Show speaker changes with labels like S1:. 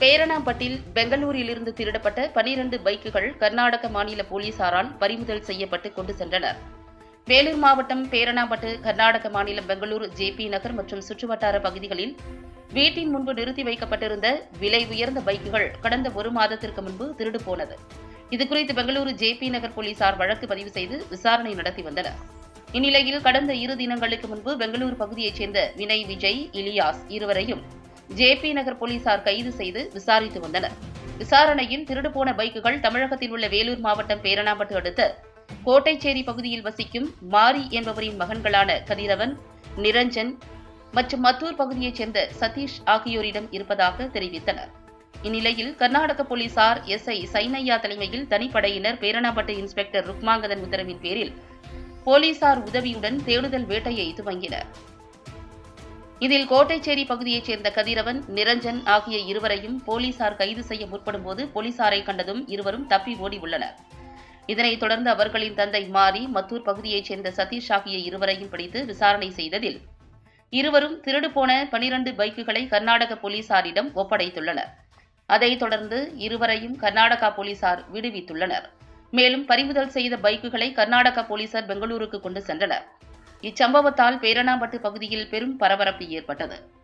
S1: பேரணாம்பட்டில் பெங்களூரிலிருந்து திருடப்பட்ட பனிரண்டு பைக்குகள் கர்நாடக மாநில போலீசாரால் பறிமுதல் செய்யப்பட்டு கொண்டு சென்றனர். வேலூர் மாவட்டம் பேரணாம்பட்டு கர்நாடக மாநிலம் பெங்களூரு ஜேபி நகர் மற்றும் சுற்றுவட்டார பகுதிகளில் வீட்டின் முன்பு நிறுத்தி வைக்கப்பட்டிருந்த விலை உயர்ந்த பைக்குகள் கடந்த ஒரு மாதத்திற்கு முன்பு திருடு போனது. இதுகுறித்து பெங்களூரு ஜேபி நகர் போலீசார் வழக்கு பதிவு செய்து விசாரணை நடத்தி வந்தனர். இந்நிலையில் கடந்த இரு தினங்களுக்கு முன்பு பெங்களூரு பகுதியைச் சேர்ந்த வினய் விஜய் இலியாஸ் இருவரையும் ஜேபி நகர் போலீசார் கைது செய்து விசாரித்து வந்தனர். விசாரணையில் திருடுபோன பைக்குகள் தமிழகத்தில் உள்ள வேலூர் மாவட்டம் பேரணாம்பட்டு அடுத்த கோட்டைச்சேரி பகுதியில் வசிக்கும் மாரி என்பவரின் மகன்களான கதிரவன் நிரஞ்சன் மற்றும் மத்தூர் பகுதியைச் சேர்ந்த சதீஷ் ஆகியோரிடம் இருப்பதாக தெரிவித்தனர். இந்நிலையில் கர்நாடக போலீசார் எஸ்ஐ சைனையா தலைமையில் தனிப்படையினர் பேரணாம்பட்டு இன்ஸ்பெக்டர் ருக்மாங்கதன் உத்தரவின் பேரில் போலீசார் உதவியுடன் தேடுதல் வேட்டையை துவங்கினர். இதில் கோட்டைச்சேரி பகுதியைச் சேர்ந்த கதிரவன் நிரஞ்சன் ஆகிய இருவரையும் போலீசார் கைது செய்ய முற்படும்போது போலீசாரை கண்டதும் இருவரும் தப்பி ஓடி உள்ளனர் இதனைத் தொடர்ந்து அவர்களின் தந்தை மாரி மத்தூர் பகுதியைச் சேர்ந்த சதீஷ் ஆகிய இருவரையும் பிடித்து விசாரணை செய்ததில் இருவரும் திருடுபோன பனிரண்டு பைக்குகளை கர்நாடக போலீசாரிடம் ஒப்படைத்துள்ளனர். அதைத் தொடர்ந்து இருவரையும் கர்நாடகா போலீசார் விடுவித்துள்ளனர். மேலும் பறிமுதல் செய்த பைக்குகளை கர்நாடகா போலீசார் பெங்களூருக்கு கொண்டு சென்றனர். இச்சம்பவத்தால் பேரணாம்பட்டு பகுதியில் பெரும் பரபரப்பு ஏற்பட்டது.